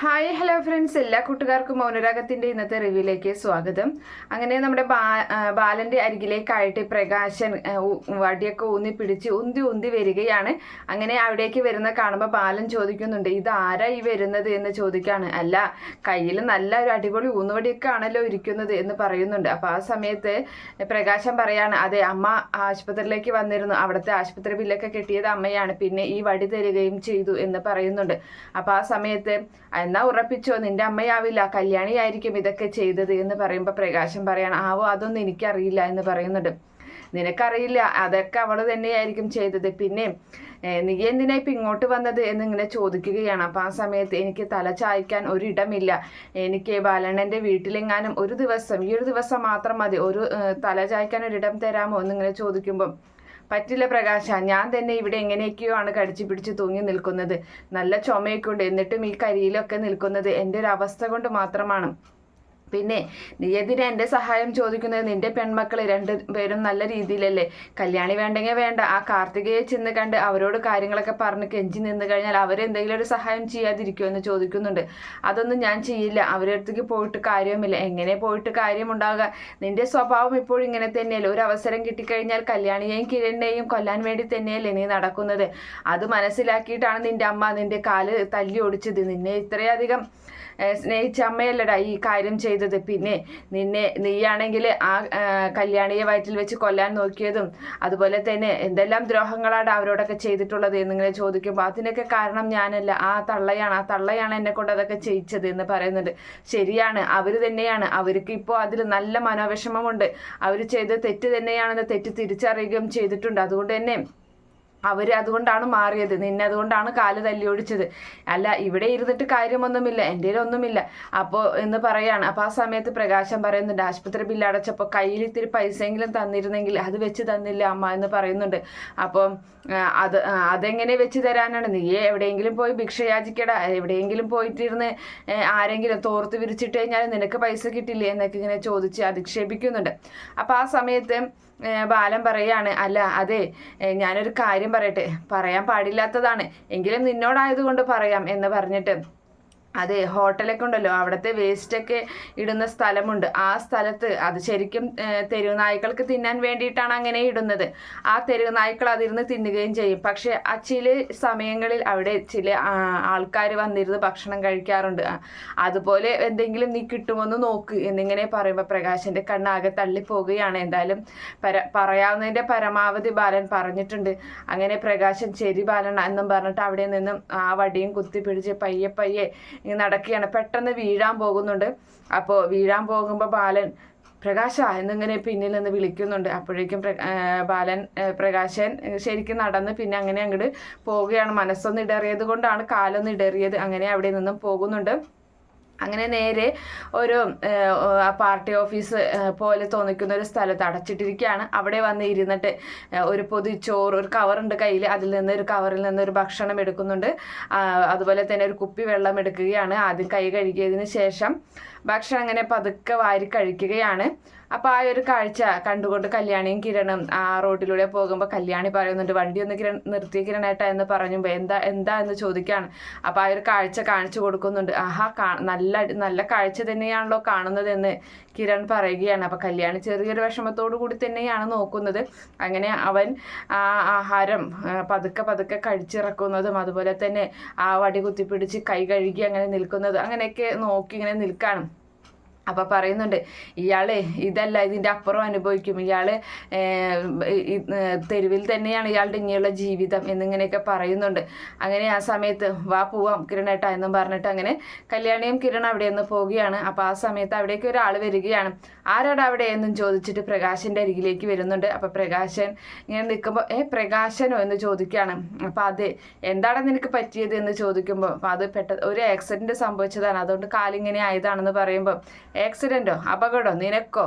Hi hello friends എല്ലാ കൂട്ടുകാർക്കും മൗനരാഗത്തിന്റെ ഇന്നത്തെ റിവ്യൂയിലേക്ക് സ്വാഗതം. അങ്ങനെ നമ്മുടെ ബാ ബാലന്റെ അരികിലേക്കായിട്ട് പ്രകാശൻ വടിയൊക്കെ ഊന്നി പിടിച്ച് ഉന്തി ഉന്തി വരികയാണ്. അങ്ങനെ അവിടേക്ക് വരുന്ന കാണുമ്പോൾ ബാലൻ ചോദിക്കുന്നുണ്ട് ഇത് ആരാ ഈ വരുന്നത്? എന്ന് ചോദിക്കുകയാണ് അല്ല കയ്യിൽ നല്ല ഒരു അടിപൊളി ഊന്നുവടിയൊക്കെ ആണല്ലോ ഇരിക്കുന്നത് എന്ന് പറയുന്നുണ്ട്. അപ്പോൾ ആ സമയത്ത് പ്രകാശൻ പറയാണ് അതെ അമ്മ ആശുപത്രിയിലേക്ക് വന്നിരുന്നു. അവിടുത്തെ ആശുപത്രി ബില്ലൊക്കെ കിട്ടിയത് അമ്മയാണ്. പിന്നെ ഈ വടി തരികയും ചെയ്തു എന്ന് പറയുന്നുണ്ട്. അപ്പോൾ ആ സമയത്ത് എന്നാ ഉറപ്പിച്ചോ? നിന്റെ അമ്മയാവില്ല. കല്യാണിയായിരിക്കും ഇതൊക്കെ ചെയ്തത് എന്ന് പറയുമ്പോൾ പ്രകാശം പറയാണ് ആവോ അതൊന്നും എനിക്കറിയില്ല എന്ന് പറയുന്നുണ്ട്. നിനക്കറിയില്ല. അതൊക്കെ അവൾ തന്നെയായിരിക്കും ചെയ്തത്. പിന്നെ നീ എന്തിനാ ഇപ്പം ഇങ്ങോട്ട് വന്നത്? എന്നിങ്ങനെ ചോദിക്കുകയാണ്. അപ്പം ആ സമയത്ത് എനിക്ക് തല ചായ്ക്കാൻ ഒരിടമില്ല. എനിക്ക് ബാലണ്ണന്റെ വീട്ടിലെങ്ങാനും ഒരു ദിവസം ഈ ഒരു ദിവസം മാത്രം മതി. ഒരു തല ചായ്ക്കാൻ ഒരിടം തരാമോ? എന്നിങ്ങനെ ചോദിക്കുമ്പം പറ്റില്ല പ്രകാശ. ഞാൻ തന്നെ ഇവിടെ എങ്ങനെയൊക്കെയോ ആണ് കടിച്ചു പിടിച്ച് തൂങ്ങി നിൽക്കുന്നത്. നല്ല ചുമയൊക്കെ ഉണ്ട്. എന്നിട്ടും ഈ കരിയിലൊക്കെ നിൽക്കുന്നത് എന്റെ ഒരു അവസ്ഥ കൊണ്ട് മാത്രമാണ്. പിന്നെ നീ എന്തിനാ എന്റെ സഹായം ചോദിക്കുന്നത്? നിന്റെ പെൺമക്കൾ രണ്ട് പേരും നല്ല രീതിയിലല്ലേ? കല്യാണി വേണ്ടെങ്കിൽ വേണ്ട. ആ കാർത്തികയെ ചെന്ന് കണ്ട് അവരോട് കാര്യങ്ങളൊക്കെ പറഞ്ഞ് കെഞ്ചി നിന്ന് കഴിഞ്ഞാൽ അവരെന്തെങ്കിലും ഒരു സഹായം ചെയ്യാതിരിക്കുമോ എന്ന് ചോദിക്കുന്നുണ്ട്. അതൊന്നും ഞാൻ ചെയ്യില്ല. അവരുടെ അടുത്തേക്ക് പോയിട്ട് കാര്യവുമില്ല. എങ്ങനെ പോയിട്ട് കാര്യമുണ്ടാകുക നിന്റെ സ്വഭാവം ഇപ്പോഴും ഇങ്ങനെ തന്നെയല്ലേ. ഒരു അവസരം കിട്ടിക്കഴിഞ്ഞാൽ കല്യാണിയെയും കിരണിനെയും കൊല്ലാൻ വേണ്ടി തന്നെയല്ലേ നീ നടക്കുന്നത്. അത് മനസ്സിലാക്കിയിട്ടാണ് നിന്റെ അമ്മ നിന്റെ കാൽ തല്ലി ഒടിച്ചത്. നിന്നെ ഇത്രയധികം സ്നേഹിച്ച അമ്മയല്ലടാ ഈ കാര്യം ചെയ്തത്. പിന്നെ നിന്നെ നീയാണെങ്കിൽ ആ കല്യാണിയെ വയറ്റിൽ വെച്ച് കൊല്ലാൻ നോക്കിയതും അതുപോലെ തന്നെ എന്തെല്ലാം ദ്രോഹങ്ങളാണ് അവരോടൊക്കെ ചെയ്തിട്ടുള്ളത് എന്നിങ്ങനെ ചോദിക്കുമ്പോൾ അതിനൊക്കെ കാരണം ഞാനല്ല. ആ തള്ളയാണ് ആ തള്ളയാണ് എന്നെ കൊണ്ട് അതൊക്കെ ചെയ്യിച്ചത് എന്ന് പറയുന്നുണ്ട്. ശരിയാണ് അവർ തന്നെയാണ്. അവർക്ക് ഇപ്പോൾ അതിൽ നല്ല മനോവിഷമമുണ്ട്. അവർ ചെയ്ത തെറ്റ് തന്നെയാണെന്ന് തെറ്റ് തിരിച്ചറിയുകയും ചെയ്തിട്ടുണ്ട്. അതുകൊണ്ട് തന്നെ അവർ അതുകൊണ്ടാണ് മാറിയത്. നിന്നെ അതുകൊണ്ടാണ് കാൽ തല്ലി അല്ല ഇവിടെ ഇരുന്നിട്ട് കാര്യമൊന്നുമില്ല. എന്റെ ഒന്നുമില്ല. അപ്പോൾ എന്ന് പറയാണ്. അപ്പോൾ ആ സമയത്ത് പ്രകാശം പറയുന്നുണ്ട് ആശുപത്രി ബില്ല് അടച്ചപ്പോൾ കയ്യിൽ ഇത്തിരി പൈസയെങ്കിലും തന്നിരുന്നെങ്കിൽ അത് വെച്ച് തന്നില്ല അമ്മ എന്ന് പറയുന്നുണ്ട്. അപ്പോൾ അത് അതെങ്ങനെ വെച്ച് തരാനാണ്? നീ എവിടെയെങ്കിലും പോയി ഭിക്ഷ യാചിക്കടാ. എവിടെയെങ്കിലും പോയിട്ടിരുന്ന് ആരെങ്കിലും തോർത്ത് വിരിച്ചിട്ട് കഴിഞ്ഞാൽ നിനക്ക് പൈസ കിട്ടില്ലേ എന്നൊക്കെ ഇങ്ങനെ ചോദിച്ച് അധിക്ഷേപിക്കുന്നുണ്ട്. അപ്പോൾ ആ സമയത്ത് ബാലൻ പറയാണ് അല്ല അതെ ഞാനൊരു കാര്യം പറയട്ടെ. പറയാൻ പാടില്ലാത്തതാണ്. എങ്കിലും നിന്നോടായതുകൊണ്ട് പറയാം എന്ന് പറഞ്ഞിട്ട് അതെ ഹോട്ടലൊക്കെ ഉണ്ടല്ലോ. അവിടുത്തെ വേസ്റ്റൊക്കെ ഇടുന്ന സ്ഥലമുണ്ട്. ആ സ്ഥലത്ത് അത് ശരിക്കും ഏഹ്, തെരുവ് നായ്ക്കൾക്ക് തിന്നാൻ വേണ്ടിയിട്ടാണ് അങ്ങനെ ഇടുന്നത്. ആ തെരുവ് നായ്ക്കൾ അതിരുന്ന് തിന്നുകയും ചെയ്യും. പക്ഷെ ആ ചില സമയങ്ങളിൽ അവിടെ ചില ആൾക്കാർ വന്നിരുന്ന് ഭക്ഷണം കഴിക്കാറുണ്ട്. അതുപോലെ എന്തെങ്കിലും നീ കിട്ടുമെന്ന് നോക്ക് എന്നിങ്ങനെ പറയുമ്പോൾ പ്രകാശന്റെ കണ്ണാകെ തള്ളിപ്പോവുകയാണ് എന്തായാലും പര പറയാവുന്നതിന്റെ പരമാവധി ബാലൻ പറഞ്ഞിട്ടുണ്ട്. അങ്ങനെ പ്രകാശൻ ശരി ബാലൻ എന്നും പറഞ്ഞിട്ട് അവിടെ നിന്നും ആ വടിയും കുത്തി പിടിച്ച് പയ്യെ പയ്യെ നടക്കുകയാണ്. പെട്ടെന്ന് വീഴാൻ പോകുന്നുണ്ട്. അപ്പോൾ വീഴാൻ പോകുമ്പോൾ ബാലൻ പ്രകാശ എന്നിങ്ങനെ പിന്നിൽ നിന്ന് വിളിക്കുന്നുണ്ട്. അപ്പോഴേക്കും ബാലൻ പ്രകാശൻ ശരിക്കും നടന്ന് പിന്നെ അങ്ങനെ അങ്ങോട്ട് പോവുകയാണ്. മനസ്സൊന്ന് ഇടറിയത് കൊണ്ടാണ് കാലൊന്ന് ഇടറിയത്. അങ്ങനെ അവിടെ നിന്നും പോകുന്നുണ്ട്. അങ്ങനെ നേരെ ഒരു പാർട്ടി ഓഫീസ് പോലെ തോന്നിക്കുന്ന ഒരു സ്ഥലത്ത് അടച്ചിട്ടിരിക്കുകയാണ്. അവിടെ വന്ന് ഇരുന്നിട്ട് ഒരു പൊതി ചോറ് ഒരു കവറുണ്ട് കയ്യിൽ അതിൽ നിന്ന് ഒരു കവറിൽ നിന്ന് ഒരു ഭക്ഷണം എടുക്കുന്നുണ്ട്. അതുപോലെ തന്നെ ഒരു കുപ്പി വെള്ളം എടുക്കുകയാണ്. ആദ്യം കൈ കഴുകിയതിന് ശേഷം ഭക്ഷണം അങ്ങനെ പതുക്കെ വാരി കഴിക്കുകയാണ്. അപ്പോൾ ആ ഒരു കാഴ്ച കണ്ടുകൊണ്ട് കല്യാണിയും കിരണും ആ റോഡിലൂടെ പോകുമ്പോൾ കല്യാണി പറയുന്നുണ്ട് വണ്ടി ഒന്ന് കിരൺ നിർത്തിയ കിരണേട്ട എന്ന് പറഞ്ഞു എന്താ എന്താ എന്ന് ചോദിക്കുകയാണ് അപ്പോൾ ആ ഒരു കാഴ്ച കാണിച്ചു കൊടുക്കുന്നുണ്ട്. ആഹാ നല്ല നല്ല കാഴ്ച തന്നെയാണല്ലോ കാണുന്നതെന്ന് കിരൺ പറയുകയാണ്. അപ്പോൾ കല്യാണി ചെറിയൊരു വിഷമത്തോടു കൂടി തന്നെയാണ് നോക്കുന്നത്. അങ്ങനെ അവൻ ആ ആഹാരം പതുക്കെ പതുക്കെ കഴിച്ചിറക്കുന്നതും അതുപോലെ തന്നെ ആ വടി കുത്തിപ്പിടിച്ച് കൈ കഴുകി അങ്ങനെ നിൽക്കുന്നതും അങ്ങനെയൊക്കെ നോക്കി ഇങ്ങനെ നിൽക്കാണ്. അപ്പൊ പറയുന്നുണ്ട് ഇയാൾ ഇതല്ല ഇതിന്റെ അപ്പുറം അനുഭവിക്കും. ഇയാൾ തെരുവിൽ തന്നെയാണ് ഇയാളുടെ ഇനിയുള്ള ജീവിതം എന്നിങ്ങനെയൊക്കെ പറയുന്നുണ്ട്. അങ്ങനെ ആ സമയത്ത് വാ പോവാം കിരണേട്ട എന്നും പറഞ്ഞിട്ട് അങ്ങനെ കല്യാണിയും കിരൺ അവിടെ നിന്ന് പോവുകയാണ്. അപ്പൊ ആ സമയത്ത് അവിടേക്ക് ഒരാൾ വരികയാണ്. ആരാടാ അവിടെ എന്നും ചോദിച്ചിട്ട് പ്രകാശന്റെ അരികിലേക്ക് വരുന്നുണ്ട്. അപ്പോൾ പ്രകാശൻ ഇങ്ങനെ നിൽക്കുമ്പോൾ ഏ പ്രകാശനോ? എന്ന് ചോദിക്കുകയാണ്. അപ്പോൾ അത് എന്താണ് നിനക്ക് പറ്റിയത്? എന്ന് ചോദിക്കുമ്പോൾ അപ്പോൾ അത് പെട്ട ഒരു ആക്സിഡന്റ് സംഭവിച്ചതാണ്. അതുകൊണ്ട് കാലിങ്ങനെ ആയതാണെന്ന് പറയുമ്പോൾ ആക്സിഡന്റോ അപകടമോ നിനക്കോ?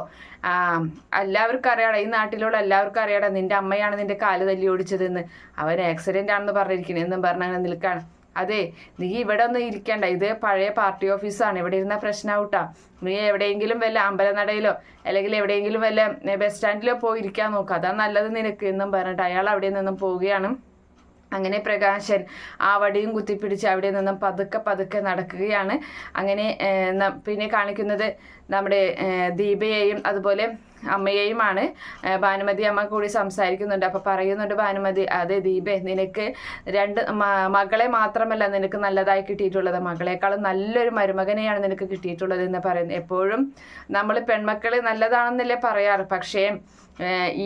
എല്ലാവർക്കും അറിയാടാ ഈ നാട്ടിലുള്ള എല്ലാവർക്കും അറിയാടാ നിന്റെ അമ്മയാണ് നിന്റെ കാൽ തല്ലി ഓടിച്ചതെന്ന്. അവൻ ആക്സിഡന്റ് ആണെന്ന് പറഞ്ഞിരിക്കുന്നത് എന്നും പറഞ്ഞങ്ങനെ നിൽക്കുകയാണ്. അതെ നീ ഇവിടെ ഒന്നും ഇരിക്കണ്ട. ഇത് പഴയ പാർട്ടി ഓഫീസാണ്. ഇവിടെ ഇരുന്ന പ്രശ്നമാവൂട്ടാ നീ എവിടെയെങ്കിലും വല്ല അമ്പലനടയിലോ അല്ലെങ്കിൽ എവിടെയെങ്കിലും വല്ല ബസ് സ്റ്റാൻഡിലോ പോയി ഇരിക്കാൻ നോക്കുക അതാ നല്ലത് നിനക്ക് എന്നും പറഞ്ഞിട്ട്. അയാൾ അവിടെ നിന്നും പോവുകയാണ്. അങ്ങനെ പ്രകാശൻ ആ വടിയും കുത്തിപ്പിടിച്ച് അവിടെ നിന്നും പതുക്കെ പതുക്കെ നടക്കുകയാണ്. അങ്ങനെ പിന്നെ കാണിക്കുന്നത് നമ്മുടെ ദീപയെയും അതുപോലെ അമ്മയെയുമാണ്. ഭാനുമതി അമ്മ കൂടി സംസാരിക്കുന്നുണ്ട്. അപ്പോൾ പറയുന്നുണ്ട് ഭാനുമതി അതെ ദീപേ നിനക്ക് രണ്ട് മകളെ മാത്രമല്ല നിനക്ക് നല്ലതായി കിട്ടിയിട്ടുള്ളത്. മകളെക്കാളും നല്ലൊരു മരുമകനെയാണ് നിനക്ക് കിട്ടിയിട്ടുള്ളത് എന്ന് പറയുന്നത് എപ്പോഴും നമ്മൾ പെൺമക്കൾ നല്ലതാണെന്നല്ലേ പറയാറ്. പക്ഷേ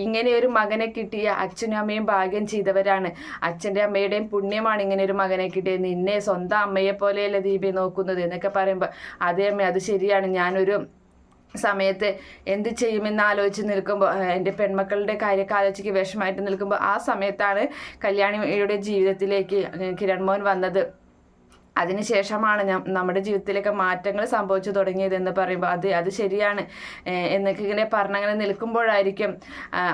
ഇങ്ങനെ ഒരു മകനെ കിട്ടിയ അച്ഛനും അമ്മയും ഭാഗ്യം ചെയ്തവരാണ്. അച്ഛന്റെ അമ്മയുടെയും പുണ്യമാണ് ഇങ്ങനെ ഒരു മകനെ കിട്ടിയത്. നിന്നെ സ്വന്തം അമ്മയെ പോലെയല്ലേ ദീപി നോക്കുന്നത്? എന്നൊക്കെ പറയുമ്പോൾ അതേ അമ്മ അത് ശരിയാണ്. ഞാനൊരു സമയത്ത് എന്ത് ചെയ്യുമെന്ന് ആലോചിച്ച് നിൽക്കുമ്പോൾ എന്റെ പെൺമക്കളുടെ കാര്യമൊക്കെ ആലോചിക്ക് വിഷമായിട്ട് നിൽക്കുമ്പോൾ ആ സമയത്താണ് കല്യാണിയുടെ ജീവിതത്തിലേക്ക് കിരൺ മോഹൻ വന്നത്. അതിനുശേഷമാണ് നമ്മുടെ ജീവിതത്തിലൊക്കെ മാറ്റങ്ങൾ സംഭവിച്ചു തുടങ്ങിയത് എന്ന് പറയുമ്പോൾ അത് അത് ശരിയാണ്. എന്നൊക്കെ ഇങ്ങനെ പറഞ്ഞങ്ങനെ നിൽക്കുമ്പോഴായിരിക്കും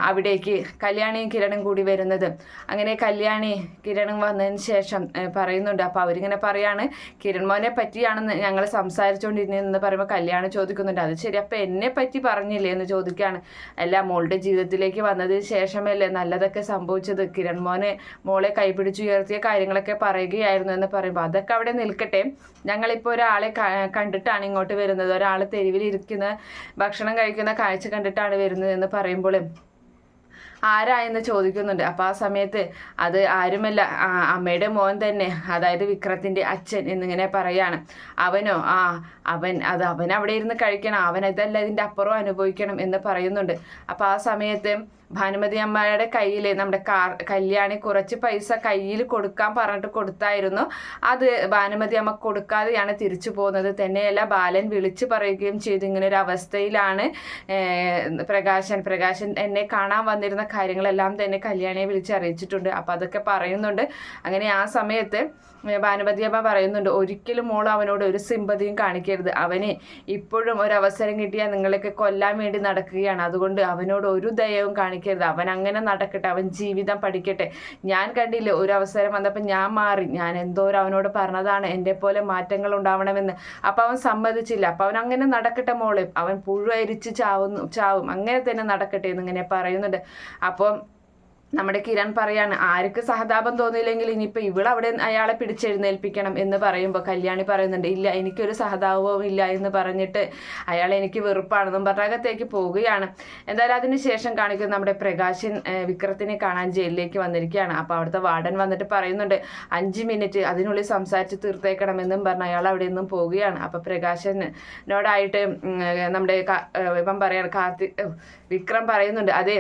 അവിടേക്ക് കല്യാണിയും കിരണും കൂടി വരുന്നത്. അങ്ങനെ കല്യാണി കിരണും വന്നതിന് ശേഷം പറയുന്നുണ്ട്. അപ്പോൾ അവരിങ്ങനെ പറയാണ് കിരൺ മോനെ പറ്റിയാണെന്ന് ഞങ്ങൾ സംസാരിച്ചുകൊണ്ടിരുന്നതെന്ന് പറയുമ്പോൾ കല്യാണി ചോദിക്കുന്നുണ്ട്. അത് ശരി അപ്പോൾ എന്നെ പറ്റി പറഞ്ഞില്ലേ? എന്ന് ചോദിക്കുകയാണ്. അല്ല മോളുടെ ജീവിതത്തിലേക്ക് വന്നതിന് ശേഷമല്ലേ നല്ലതൊക്കെ സംഭവിച്ചത്? കിരൺ മോനെ മോളെ കൈപിടിച്ചുയർത്തിയ കാര്യങ്ങളൊക്കെ പറയുകയായിരുന്നു എന്ന് പറയുമ്പോൾ അതൊക്കെ അവിടെ നിൽക്കട്ടെ. ഞങ്ങളിപ്പോൾ ഒരാളെ കണ്ടിട്ടാണ് ഇങ്ങോട്ട് വരുന്നത്. ഒരാൾ തെരുവിലിരിക്കുന്ന ഭക്ഷണം കഴിക്കുന്ന കാഴ്ച കണ്ടിട്ടാണ് വരുന്നത് എന്ന് പറയുമ്പോൾ ആരാ ചോദിക്കുന്നുണ്ട്. അപ്പോൾ ആ സമയത്ത് അത് ആരുമല്ല അമ്മയുടെ മോൻ തന്നെ അതായത് വിക്രത്തിന്റെ അച്ഛൻ എന്നിങ്ങനെ പറയാണ്. അവനോ ആ അവൻ അത് അവൻ അവിടെ ഇരുന്ന് കഴിക്കണം അവൻ ഇതല്ല ഇതിന്റെ അപ്പുറം അനുഭവിക്കണം എന്ന് പറയുന്നുണ്ട്. അപ്പോൾ ആ സമയത്ത് ഭാനുമതി അമ്മയുടെ കയ്യിൽ നമ്മുടെ കാർ കല്യാണി കുറച്ച് പൈസ കയ്യിൽ കൊടുക്കാൻ പറഞ്ഞിട്ട് കൊടുത്തായിരുന്നു. അത് ഭാനുമതി അമ്മ കൊടുക്കാതെയാണ് തിരിച്ചു പോകുന്നത്. തന്നെയല്ല ബാലൻ വിളിച്ചു പറയുകയും ചെയ്തു. ഇങ്ങനെ ഒരു അവസ്ഥയിലാണ് പ്രകാശൻ. പ്രകാശൻ എന്നെ കാണാൻ വന്നിരുന്ന കാര്യങ്ങളെല്ലാം തന്നെ കല്യാണിയെ വിളിച്ച് അറിയിച്ചിട്ടുണ്ട്. അപ്പോൾ അതൊക്കെ പറയുന്നുണ്ട്. അങ്ങനെ ആ സമയത്ത് ഭാനുമതി അമ്മ പറയുന്നുണ്ട് ഒരിക്കലും മോൾ അവനോട് ഒരു സിമ്പതിയും കാണിക്കരുത് അവന് ഇപ്പോഴും ഒരു അവസരം കിട്ടിയാൽ നിങ്ങളൊക്കെ കൊല്ലാൻ വേണ്ടി നടക്കുകയാണ്. അതുകൊണ്ട് അവനോട് ഒരു ദയവും കാണിക്കരുത്. അവൻ അങ്ങനെ നടക്കട്ടെ. അവൻ ജീവിതം പഠിക്കട്ടെ. ഞാൻ കണ്ടില്ലേ ഒരു അവസരം വന്നപ്പോൾ ഞാൻ മാറി. ഞാൻ എന്തോരം അവനോട് പറഞ്ഞതാണ്. എന്റെ പോലെ മാറ്റങ്ങൾ ഉണ്ടാവണമെന്ന്. അപ്പോൾ അവൻ സമ്മതിച്ചില്ല. അപ്പോൾ അവൻ അങ്ങനെ നടക്കട്ടെ മോളെ. അവൻ പുഴുവരിച്ച് ചാവുന്നു ചാവും. അങ്ങനെ തന്നെ നടക്കട്ടെ എന്നിങ്ങനെ പറയുന്നുണ്ട്. അപ്പം നമ്മുടെ കിരൺ പറയാണ് ആർക്ക് സഹതാപം തോന്നിയില്ലെങ്കിൽ ഇനിയിപ്പോൾ അവിടെ അയാളെ പിടിച്ചെഴുന്നേൽപ്പിക്കണം എന്ന് പറയുമ്പോൾ കല്യാണി പറയുന്നുണ്ട് ഇല്ല എനിക്കൊരു സഹതാപവും ഇല്ല എന്ന് പറഞ്ഞിട്ട് അയാൾ എനിക്ക് വെറുപ്പാണെന്നും പറഞ്ഞകത്തേക്ക് പോവുകയാണ്. എന്തായാലും അതിന് ശേഷം കാണിക്കുന്നത് നമ്മുടെ പ്രകാശൻ വിക്രത്തിനെ കാണാൻ ജയിലിലേക്ക് വന്നിരിക്കുകയാണ്. അപ്പോൾ അവിടുത്തെ വാർഡൻ വന്നിട്ട് പറയുന്നുണ്ട് അഞ്ച് മിനിറ്റ് അതിനുള്ളിൽ സംസാരിച്ച് തീർത്തേക്കണമെന്നും പറഞ്ഞ് അയാൾ അവിടെ നിന്നും പോവുകയാണ്. അപ്പോൾ പ്രകാശനോടായിട്ട് നമ്മുടെ ഇപ്പം പറയാണ് കാർത്തിക് വിക്രം പറയുന്നുണ്ട് അതെ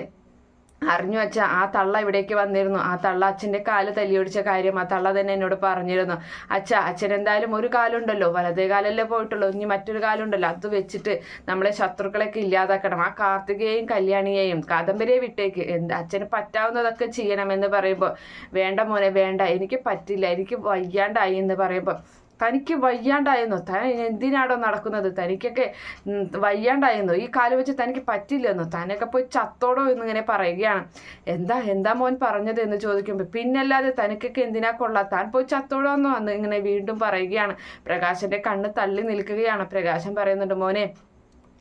അറിഞ്ഞു വെച്ച ആ തള്ള ഇവിടേക്ക് വന്നിരുന്നു. ആ തള്ള അച്ഛന്റെ കാൽ തല്ലിയൊടിച്ച കാര്യം ആ തള്ള തന്നെ എന്നോട് പറഞ്ഞിരുന്നു. അച്ഛ അച്ഛൻ എന്തായാലും ഒരു കാലുണ്ടല്ലോ. വലതേ കാലല്ലേ പോയിട്ടുള്ളൂ. ഇനി മറ്റൊരു കാലുണ്ടല്ലോ. അത് വെച്ചിട്ട് നമ്മളെ ശത്രുക്കളൊക്കെ ഇല്ലാതാക്കണം. ആ കാർത്തികയെയും കല്യാണിയെയും കാദംബരിയെ വിട്ടേക്ക്. എന്ത് അച്ഛന് പറ്റാവുന്നതൊക്കെ ചെയ്യണമെന്ന് പറയുമ്പോൾ വേണ്ട മോനെ വേണ്ട. എനിക്ക് പറ്റില്ല. എനിക്ക് വയ്യാണ്ടായി എന്ന് പറയുമ്പോൾ തനിക്ക് വയ്യാണ്ടായെന്നോ താൻ എന്തിനാടോ നടക്കുന്നത്? തനിക്കൊക്കെ വയ്യാണ്ടായിരുന്നു. ഈ കാൽ വെച്ച് തനിക്ക് പറ്റില്ലെന്നു? തനൊക്കെ പോയി ചത്തോടോ എന്നിങ്ങനെ പറയുകയാണ്. എന്താ എന്താ മോൻ പറഞ്ഞത് എന്ന് ചോദിക്കുമ്പോൾ പിന്നല്ലാതെ തനിക്കൊക്കെ എന്തിനാ കൊള്ളാം? താൻ പോയി ചത്തോടോ എന്നോ എന്ന് ഇങ്ങനെ വീണ്ടും പറയുകയാണ്. പ്രകാശന്റെ കണ്ണ് തള്ളി നിൽക്കുകയാണ്. പ്രകാശൻ പറയുന്നുണ്ട് മോനെ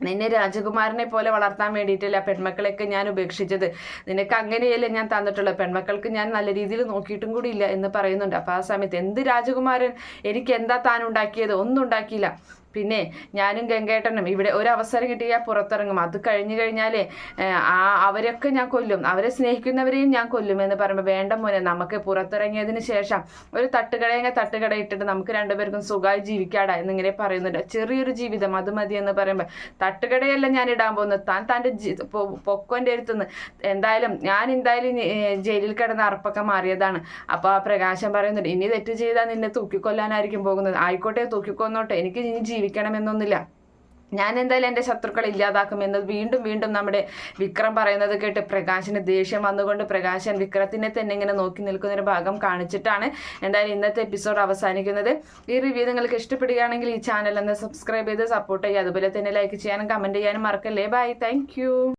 നിന്നെ രാജകുമാരനെ പോലെ വളർത്താൻ വേണ്ടിയിട്ടല്ല പെൺമക്കളെയൊക്കെ ഞാൻ ഉപേക്ഷിച്ചത്. നിനക്ക് അങ്ങനെയല്ലേ ഞാൻ തന്നിട്ടുള്ളത്? പെൺമക്കൾക്ക് ഞാൻ നല്ല രീതിയിൽ നോക്കിയിട്ടും കൂടി ഇല്ല എന്ന് പറയുന്നുണ്ട്. അപ്പോൾ ആ സമയത്ത് എന്ത് രാജകുമാരൻ? എനിക്ക് എന്താ താൻ ഉണ്ടാക്കിയത്? ഒന്നും ഉണ്ടാക്കിയില്ല. പിന്നെ ഞാനും ഗംഗേട്ടനും ഇവിടെ ഒരു അവസരം കിട്ടിയാൽ പുറത്തിറങ്ങും. അത് കഴിഞ്ഞു കഴിഞ്ഞാലേ ആ അവരൊക്കെ ഞാൻ കൊല്ലും. അവരെ സ്നേഹിക്കുന്നവരെയും ഞാൻ കൊല്ലും എന്ന് പറയുമ്പോൾ വേണ്ട മോനെ നമുക്ക് പുറത്തിറങ്ങിയതിന് ശേഷം ഒരു തട്ടുകടയെങ്കിൽ തട്ടുകട ഇട്ടിട്ട് നമുക്ക് രണ്ടുപേർക്കും സുഖമായി ജീവിക്കാടാ എന്നിങ്ങനെ പറയുന്നുണ്ട്. ചെറിയൊരു ജീവിതം അത് മതി എന്ന് പറയുമ്പോൾ തട്ടുകടയല്ല ഞാൻ ഇടാൻ പോകുന്നത്. താൻ തന്റെ പൊക്കോന്റെ അടുത്തുനിന്ന് എന്തായാലും ഞാൻ എന്തായാലും ജയിലിൽ കിടന്ന് അറപ്പൊക്കെ മാറിയതാണ്. അപ്പോൾ ആ പ്രകാശം പറയുന്നുണ്ട് ഇനി തെറ്റ് ചെയ്താൽ നിന്നെ തൂക്കിക്കൊല്ലാനായിരിക്കും പോകുന്നത്. ആയിക്കോട്ടെ തൂക്കിക്കൊന്നോട്ടെ. എനിക്ക് ഇനി ജീവിക്കണമെന്നൊന്നുമില്ല. ഞാൻ എന്തായാലും എന്റെ ശത്രുക്കൾ ഇല്ലാതാക്കുമെന്ന് വീണ്ടും വീണ്ടും നമ്മുടെ വിക്രം പറയുന്നത് കേട്ട് പ്രകാശിന് ദേഷ്യം വന്നുകൊണ്ട് പ്രകാശൻ വിക്രത്തിനെ തന്നെ ഇങ്ങനെ നോക്കി നിൽക്കുന്ന ഒരു ഭാഗം കാണിച്ചിട്ടാണ് എന്തായാലും ഇന്നത്തെ എപ്പിസോഡ് അവസാനിക്കുന്നത്. ഈ റിവ്യൂ നിങ്ങൾക്ക് ഇഷ്ടപ്പെടുകയാണെങ്കിൽ ഈ ചാനൽ ഒന്ന് സബ്സ്ക്രൈബ് ചെയ്ത് സപ്പോർട്ട് ചെയ്യുക. അതുപോലെ തന്നെ ലൈക്ക് ചെയ്യാനും കമന്റ് ചെയ്യാനും മറക്കല്ലേ. Bye thank